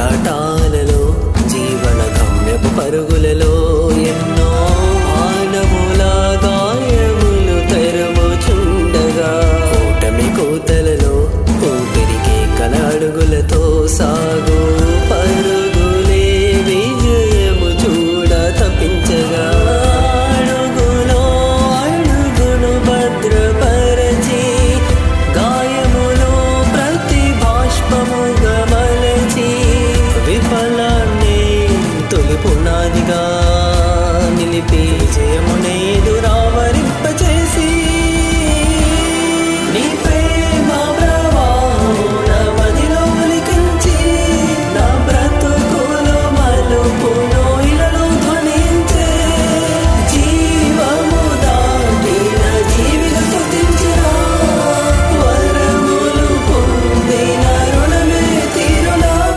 పోరాటాలలో జీవన గమ్యపు పరుగులలో పునాదిగా నిలిపి జయమునే ఎదురావరింపజేసి చేసి ప్రేమ ప్రవాహమున మదిలో నా బ్రతుకులో మలుపు